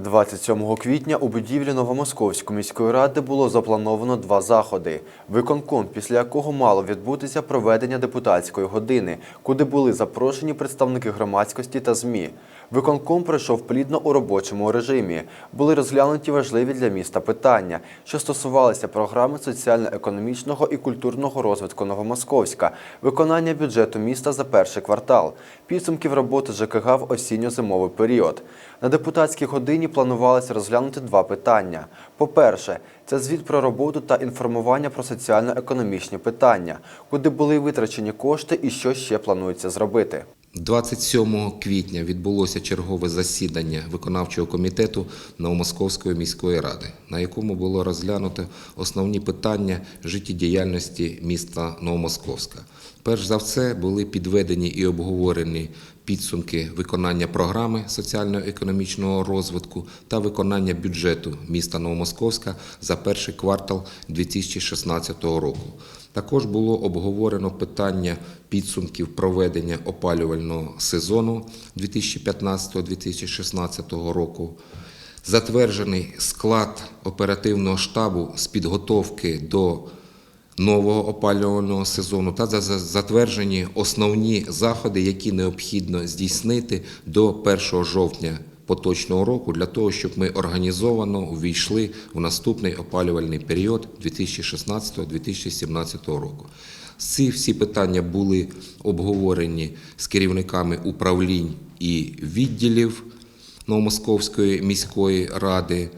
27 квітня у будівлі Новомосковської міської ради було заплановано два заходи. Виконком, після якого мало відбутися проведення депутатської години, куди були запрошені представники громадськості та ЗМІ. Виконком пройшов плідно у робочому режимі. Були розглянуті важливі для міста питання, що стосувалися програми соціально-економічного і культурного розвитку Новомосковська, виконання бюджету міста за перший квартал, підсумків роботи ЖКГ в осінньо-зимовий період. На депутатській годині планувалося розглянути два питання. По-перше, це звіт про роботу та інформування про соціально-економічні питання, куди були витрачені кошти і що ще планується зробити. 27 квітня відбулося чергове засідання виконавчого комітету Новомосковської міської ради, на якому було розглянуто основні питання життєдіяльності міста Новомосковська. Перш за все були підведені і обговорені підсумки виконання програми соціально-економічного розвитку та виконання бюджету міста Новомосковська за перший квартал 2016 року. Також було обговорено питання підсумків проведення опалювального сезону 2015-2016 року. Затверджений склад оперативного штабу з підготовки до нового опалювального сезону та за- за- затверджені основні заходи, які необхідно здійснити до 1 жовтня поточного року для того, щоб ми організовано увійшли в наступний опалювальний період 2016-2017 року. Ці всі питання були обговорені з керівниками управлінь і відділів Новомосковської міської ради.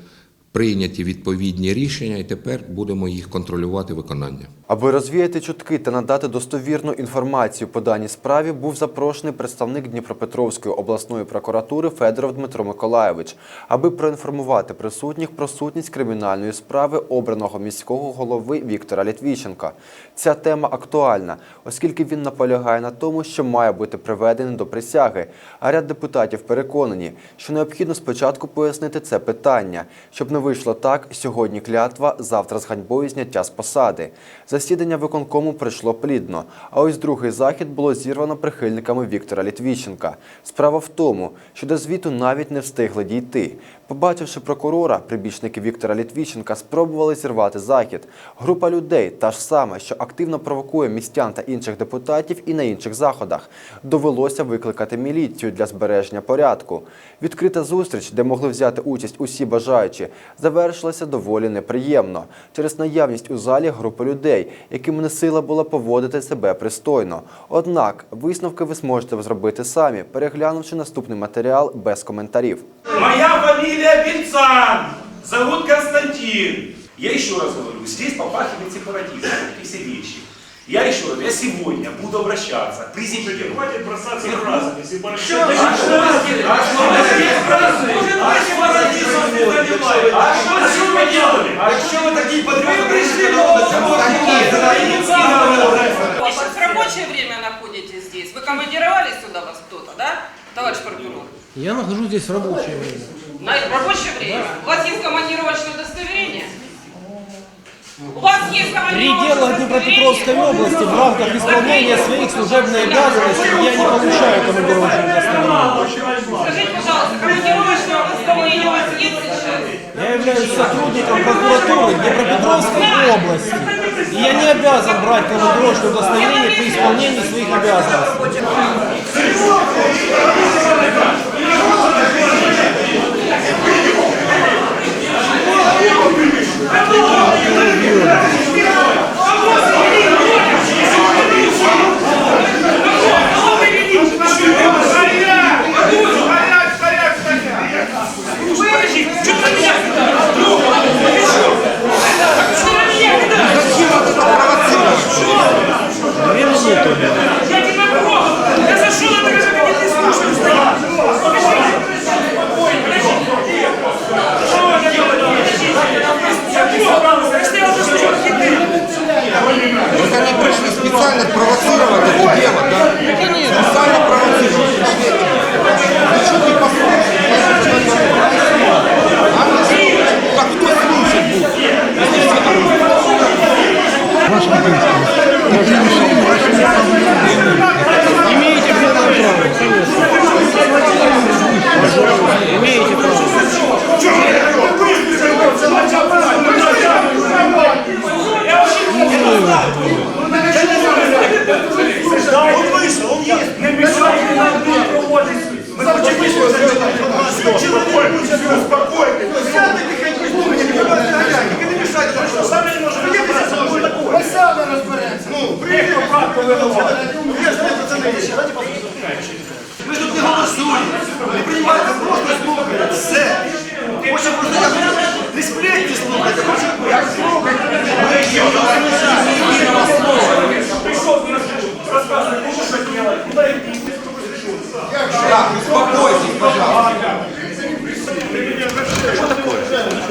Прийняті відповідні рішення, і тепер будемо їх контролювати виконання. Аби розвіяти чутки та надати достовірну інформацію по даній справі, був запрошений представник Дніпропетровської обласної прокуратури Федоров Дмитро Миколаєвич, аби проінформувати присутніх про сутність кримінальної справи обраного міського голови Віктора Літвіченка. Ця тема актуальна, оскільки він наполягає на тому, що має бути приведений до присяги. А ряд депутатів переконані, що необхідно спочатку пояснити це питання, щоб не вийшло так: сьогодні клятва, завтра з ганьбою зняття з посади. Засідання виконкому пройшло плідно. А ось другий захід було зірвано прихильниками Віктора Літвіченка. Справа в тому, що до звіту навіть не встигли дійти. Побачивши прокурора, прибічники Віктора Літвіченка спробували зірвати захід. Група людей, та ж сама, що активно провокує містян та інших депутатів і на інших заходах. Довелося викликати міліцію для збереження порядку. Відкрита зустріч, де могли взяти участь усі бажаючі, завершилася доволі неприємно через наявність у залі групи людей, яким не сила була поводити себе пристойно. Однак висновки ви зможете зробити самі, переглянувши наступний матеріал без коментарів. Моя фамилия Бельцан. Зовут Константин. Я еще раз говорю, здесь попахивает сепаратизмом, эти все вещи. Я еще раз, я сегодня буду обращаться к президенту. Хватит бросаться фразами. А что вы сделали? А что вы сделали? А что вы сделали? А что вы делали? А что вы такие патриоты? Вы пришли В рабочее время находитесь здесь? Вы командировались сюда вас кто-то, да, товарищ прокурор? Я нахожусь здесь в рабочее время. На рабочее время? У вас есть командировочное удостоверение? У вас есть В пределах Днепропетровской области в рамках исполнения своих служебных обязанностей я не получаю командировочное удостоверение. Скажите, пожалуйста, командировочное удостоверение у вас есть сейчас? Я являюсь сотрудником прокуратуры Днепропетровской области. И я не обязан брать командировочное удостоверение при исполнении своих обязанностей.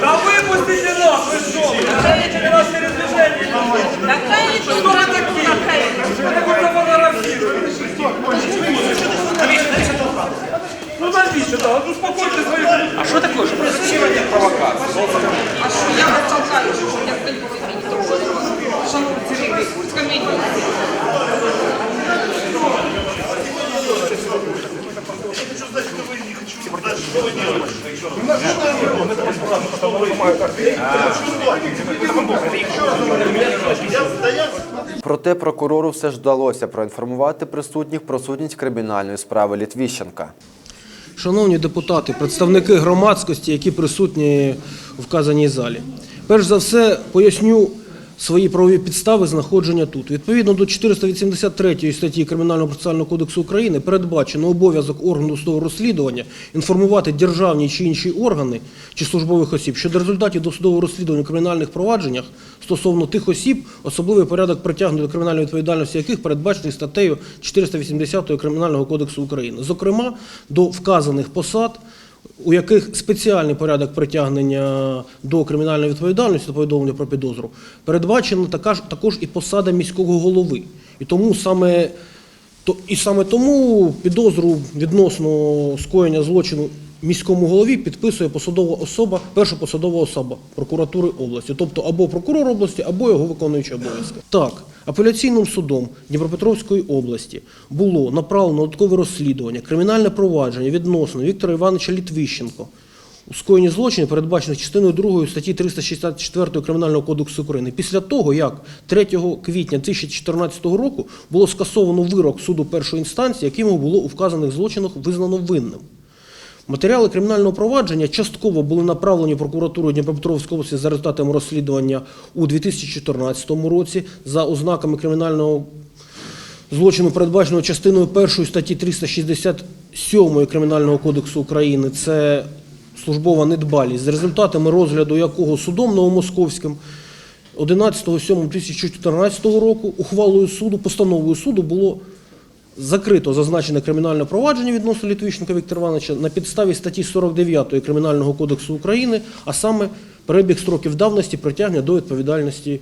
라고 Проте прокурору все ж вдалося проінформувати присутніх про сутність кримінальної справи Літвіщенка. Шановні депутати, представники громадськості, які присутні в вказаній залі. Перш за все, поясню свої правові підстави знаходження тут. Відповідно до 483 статті Кримінального процесуального кодексу України передбачено обов'язок органу досудового розслідування інформувати державні чи інші органи чи службових осіб щодо результатів досудового розслідування у кримінальних провадженнях стосовно тих осіб, особливий порядок притягнення до кримінальної відповідальності яких передбачений статтею 480 Кримінального кодексу України, зокрема до вказаних посад у яких спеціальний порядок притягнення до кримінальної відповідальності та повідомлення про підозру передбачена така ж також і посада міського голови. І тому саме то і саме тому підозру відносно скоєння злочину міському голові підписує посадова особа, перша посадова особа прокуратури області, тобто або прокурор області, або його виконуючий обов'язки. Так, апеляційним судом Дніпропетровської області було направлено додаткове розслідування, кримінальне провадження відносно Віктора Івановича Літвіщенко. У скоєнні злочинів, передбачених частиною 2 статті 364 Кримінального кодексу України, після того, як 3 квітня 2014 року було скасовано вирок суду першої інстанції, яким було у вказаних злочинах визнано винним. Матеріали кримінального провадження частково були направлені прокуратурою Дніпропетровської області за результатами розслідування у 2014 році за ознаками кримінального злочину, передбаченого частиною 1 статті 367 Кримінального кодексу України. Це службова недбалість, за результатами розгляду якого судом Новомосковським 11.07.2014 року ухвалою суду, постановою суду було закрито зазначене кримінальне провадження відносно Літвіщенка Віктора Івановича на підставі статті 49 Кримінального кодексу України, а саме перебіг строків давності притягнення до відповідальності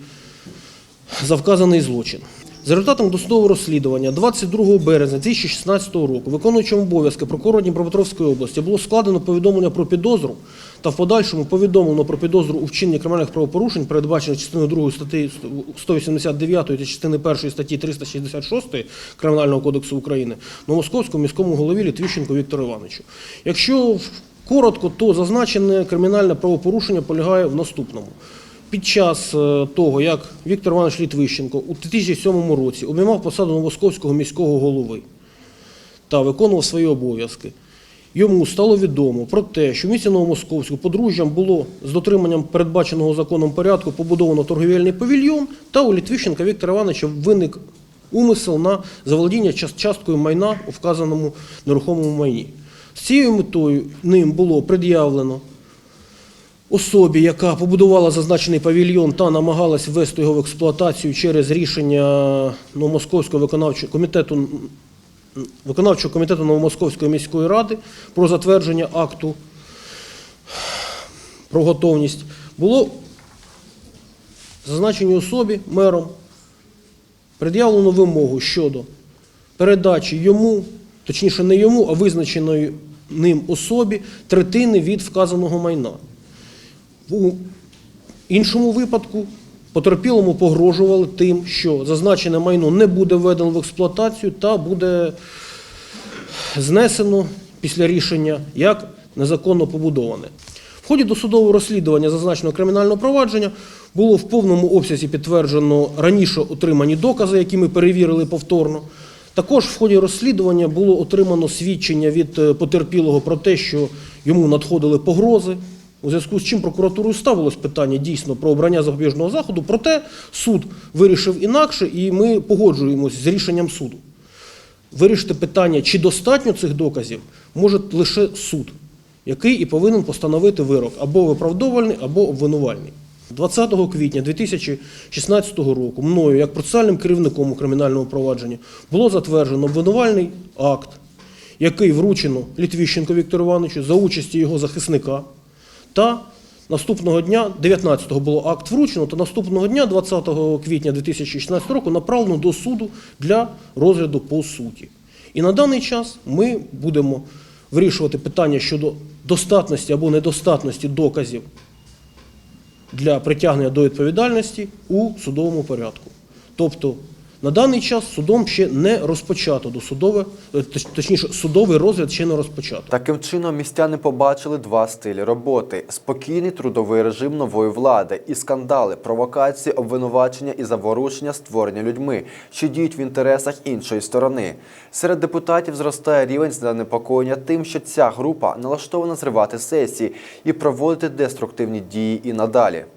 за вказаний злочин. За результатом досудового розслідування 22 березня 2016 року виконуючим обов'язки прокурора Дніпропетровської області було складено повідомлення про підозру та в подальшому повідомлено про підозру у вчиненні кримінальних правопорушень, передбачених частиною 2 статті 189 та частини 1 статті 366 Кримінального кодексу України Новомосковському міському голові Літвіщенку Віктору Івановичу. Якщо коротко, то зазначене кримінальне правопорушення полягає в наступному. Під час е, того, як Віктор Іванович Літвищенко у 2007 році обіймав посаду Новосковського міського голови та виконував свої обов'язки, йому стало відомо про те, що в місті Новомосковську подружжям було з дотриманням передбаченого законом порядку побудовано торговельний павільйон, та у Літвищенка Віктора Івановича виник умисел на заволодіння часткою майна у вказаному нерухомому майні. З цією метою ним було пред'явлено особі, яка побудувала зазначений павільйон та намагалась ввести його в експлуатацію через рішення Новомосковського виконавчого комітету виконавчого комітету Новомосковської міської ради про затвердження акту про готовність, було зазначеній особі мером пред'явлено вимогу щодо передачі йому, точніше не йому, а визначеної ним особі третини від вказаного майна. У іншому випадку потерпілому погрожували тим, що зазначене майно не буде введено в експлуатацію та буде знесено після рішення як незаконно побудоване. В ході досудового розслідування зазначеного кримінального провадження було в повному обсязі підтверджено раніше отримані докази, які ми перевірили повторно. Також в ході розслідування було отримано свідчення від е, потерпілого про те, що йому надходили погрози, у зв'язку з чим прокуратурою ставилось питання дійсно про обрання запобіжного заходу. Проте суд вирішив інакше, і ми погоджуємось з рішенням суду. Вирішити питання, чи достатньо цих доказів, може лише суд, який і повинен постановити вирок або виправдовувальний, або обвинувальний. 20 квітня 2016 року мною, як процесуальним керівником у кримінальному провадженні, було затверджено обвинувальний акт, який вручено Літвіщенко Віктору Івановичу за участі його захисника. Та наступного дня, 19-го було акт вручено, та наступного дня, 20 квітня 2016 року, направлено до суду для розгляду по суті. І на даний час ми будемо вирішувати питання щодо достатності або недостатності доказів для притягнення до відповідальності у судовому порядку. Тобто на даний час судом ще не розпочато досудове, е, точ- точніше, судовий розгляд ще не розпочато. Таким чином, містяни побачили два стилі роботи: спокійний трудовий режим нової влади і скандали, провокації, обвинувачення і заворушення, створення людьми, що діють в інтересах іншої сторони. Серед депутатів зростає рівень занепокоєння тим, що ця група налаштована зривати сесії і проводити деструктивні дії і надалі.